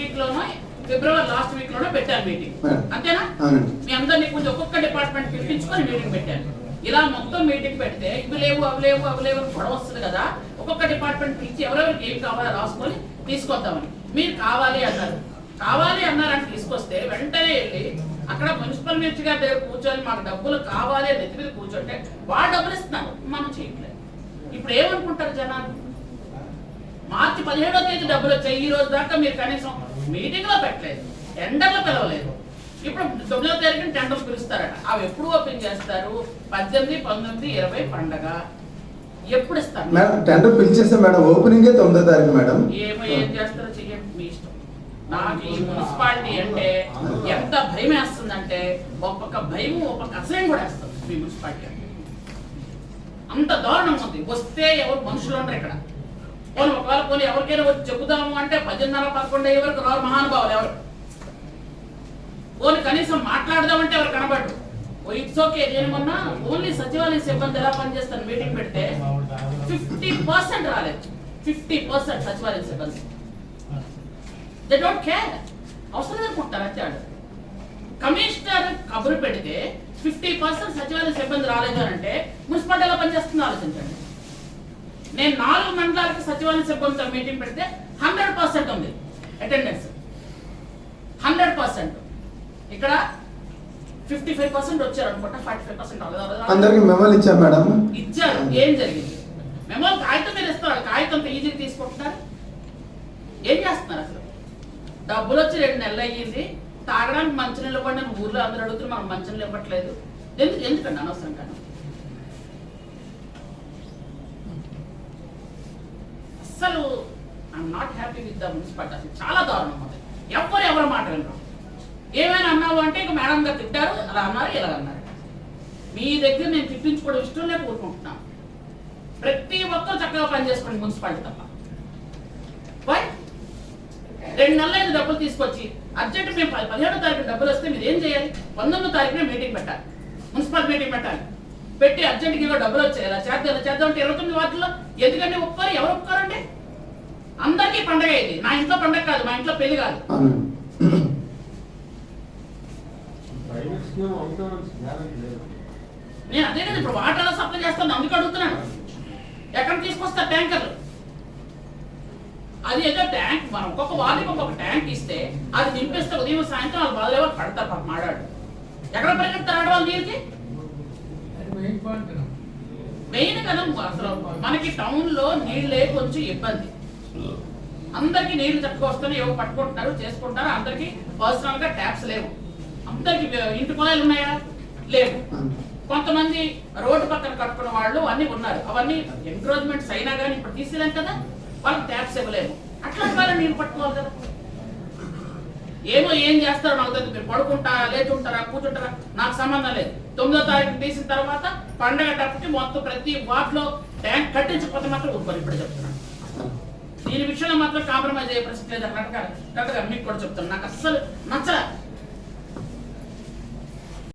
ఫిబ్రవరి last వీక్లోనే పెట్టాను meeting. అంతేనా? మీ అందరినీ కొంచెం ఒక్కొక్క డిపార్ట్మెంట్ పిలిపించుకొని మీటింగ్ పెట్టాను ఇలా మొత్తం మీటింగ్ పెడితే ఇవి లేవు అవి లేవు అవి లేవు అని గొడవ వస్తుంది కదా ఒక్కొక్క డిపార్ట్మెంట్ పిలిచి ఎవరెవరికి ఏం కావాలో రాసుకొని తీసుకొద్దామని మీరు కావాలి అన్నారు. కావాలి అన్నారని తీసుకొస్తే వెంటనే వెళ్ళి అక్కడ మున్సిపల్ మినిస్టర్ గారి దగ్గర కూర్చొని మాకు డబ్బులు కావాలి అని నెత్తి మీద కూర్చుంటే వాళ్ళు డబ్బులు ఇస్తున్నారు. మనం చేయట్లేదు. ఇప్పుడు ఏమనుకుంటారు జనాలు? మార్చి పదిహేడో తేదీ డబ్బులు వచ్చాయి. ఈ రోజు దాకా మీరు కనీసం మీటింగ్లో పెట్టలేదు. టెండర్లు పిలవలేదు. ఇప్పుడు తొమ్మిదో తారీఖున టెండర్లు పిలుస్తారట. అవి ఎప్పుడు ఓపెన్ చేస్తారు? పద్దెనిమిది పంతొమ్మిది ఇరవై పండగ. ఎప్పుడు ఇస్తారు? మేడం టెండర్ పిలిచేస్తే మేడం ఓపెనింగే తొమ్మిదో తారీఖు మేడం. ఏమో ఏం చేస్తారో చెయ్యండి మీ ఇష్టం. నాకు ఈ మున్సిపాలిటీ అంటే ఎంత భయం వేస్తుందంటే ఒక్కొక్క భయం ఒక్కొక్క అసహ్యం కూడా వేస్తుంది మీ మున్సిపాలిటీ అంటే. అంత దారుణంగా ఉంది. వస్తే ఎవరు మనుషులు ఉండరు ఇక్కడ. పోనీ ఒకవేళ పోనీ ఎవరికైనా వచ్చి చెబుదాము అంటే పద్దెనిమిదిన్నర పదకొండు అయ్యే వరకు రారు మహానుభావులు ఎవరు? పోనీ కనీసం మాట్లాడదామంటే ఎవరు కనబడరు? ఓ ఇట్స్ ఓకే నేను మొన్న ఓన్లీ సచివాలయ సిబ్బంది ఎలా పనిచేస్తాను మీటింగ్ పెడితే ఫిఫ్టీ పర్సెంట్ రాలేదు. ఫిఫ్టీ పర్సెంట్ సచివాలయ సిబ్బంది. దే డోంట్ కేర్ అవసరం అనుకుంటారు అంతే కమిషనర్ కబురు పెడితే ఫిఫ్టీ పర్సెంట్ సచివాలయ సిబ్బంది రాలేదు అని అంటే మున్సిపాలిటీ ఎలా పనిచేస్తుందో ఆలోచించండి. నేను నాలుగు మండలాలకు సచివాలయ సిబ్బందితో మీటింగ్ పెడితే హండ్రెడ్ పర్సెంట్ ఉంది అటెండెన్స్. Hundred percent. ఇక్కడ ఫిఫ్టీ ఫైవ్ పర్సెంట్ వచ్చారు అనుకుంటా ఫార్టీ ఫైవ్ పర్సెంట్ అందరికి మెమోలు ఇచ్చాం మేడం? ఇచ్చారు. ఏం జరిగింది? మేము కాగితం మీద ఇస్తారు. కాగితం ఈజీగా తీసుకుంటున్నారు. ఏం చేస్తున్నారు అసలు? డబ్బులు వచ్చి రెండు నెలలు అయ్యింది. తాగడానికి మంచినీళ్ళు ఇవ్వండి ఊర్లో అందరూ అడుగుతున్నారు. మనం మంచినీళ్ళు ఇవ్వట్లేదు. ఎందుకు ఎందుకండి అనవసరం కానీ అస్సలు I'm not happy with the municipality అసలు చాలా దారుణం ఉంది. ఎవరు ఎవరు మాట వినరు. ఏమైనా అన్నావు అంటే ఇక మేడం గారు తిట్టారు అలా అన్నారు ఇలా అన్నారు. మీ దగ్గర నేను తిట్టించుకోవడం ఇష్టం లేక ప్రతి ఒక్కరు చక్కగా పనిచేసుకోండి మున్సిపాలిటీ తప్ప. వై రెండు నెలలు ఐదు డబ్బులు తీసుకొచ్చి. అర్జెంట్ మేము పది- పదిహేడో తారీఖు డబ్బులు వస్తే మీరు ఏం చేయాలి? పంతొమ్మిదో తారీఖున మీటింగ్ పెట్టాలి. మున్సిపల్ మీటింగ్ పెట్టాలి. పెట్టి అర్జెంట్గా ఇవ్వ డబ్బులు వచ్చాయి. ఇలా చేద్దాం ఇలా చేద్దాం అంటే ఇరవై తొమ్మిది వాటిలో ఎందుకంటే ఒక్కరు ఎవరు ఒప్పుకోరండి? అందరికీ పండగ ఇది నా ఇంట్లో పండగ కాదు మా ఇంట్లో పెళ్ళి కాదు. నేను అదే కదా ఇప్పుడు వాటర్ ఎలా సప్లై చేస్తాను అందుకు అడుగుతున్నాను. ఎక్కడ తీసుకొస్తా ట్యాంకర్లు? అది ఏదో ట్యాంక్ మనం ఒక్కొక్క వాళ్ళకి ఒక్కొక్క ట్యాంక్ ఇస్తే అది నింపిస్తే ఉదయం సాయంత్రం వాళ్ళు బాధలేవో పడతారు పాపం మాడాడు ఎక్కడ పరిగెడతారు ఆడవాళ్ళు నీళ్ళకి? మెయిన్ కదా. అసలు. మనకి టౌన్లో నీళ్ళే కొంచెం ఇబ్బంది. అందరికి నీళ్ళు తక్కువ ఏవో పట్టుకుంటున్నారు చేసుకుంటారు అందరికి పర్సనల్గా ట్యాప్స్ లేవు. అందరికి ఇంటి కుళాయిలు ఉన్నాయా? లేవు. కొంతమంది రోడ్డు పక్కన కట్టుకున్న వాళ్ళు అన్ని ఉన్నారు. అవన్నీ ఎంక్రోచ్మెంట్స్ అయినా కానీ ఇప్పుడు తీసేదాం కదా? వాళ్ళకి ట్యాప్స్ ఇవ్వలేము. అట్లాంటి వాళ్ళని నీళ్ళు పట్టుకోవాలి కదా. ఏమో ఏం చేస్తారో నాకు తెలియదు. మీరు పడుకుంటారా లేచుంటారా కూర్చుంటారా? నాకు సంబంధం లేదు. తొమ్మిదో తారీఖు తీసిన తర్వాత పండగ టప్పుకి మొత్తం ప్రతి వార్డులో ట్యాంక్ కట్టించకపోతే మాత్రం ఇప్పుడు చెప్తున్నాను. దీని విషయంలో మాత్రం కాంప్రమైజ్ అయ్యే ప్రసక్తి లేదు కరెక్ట్గా కరెక్ట్గా మీకు కూడా చెప్తాను. నాకు అస్సలు నచ్చలే.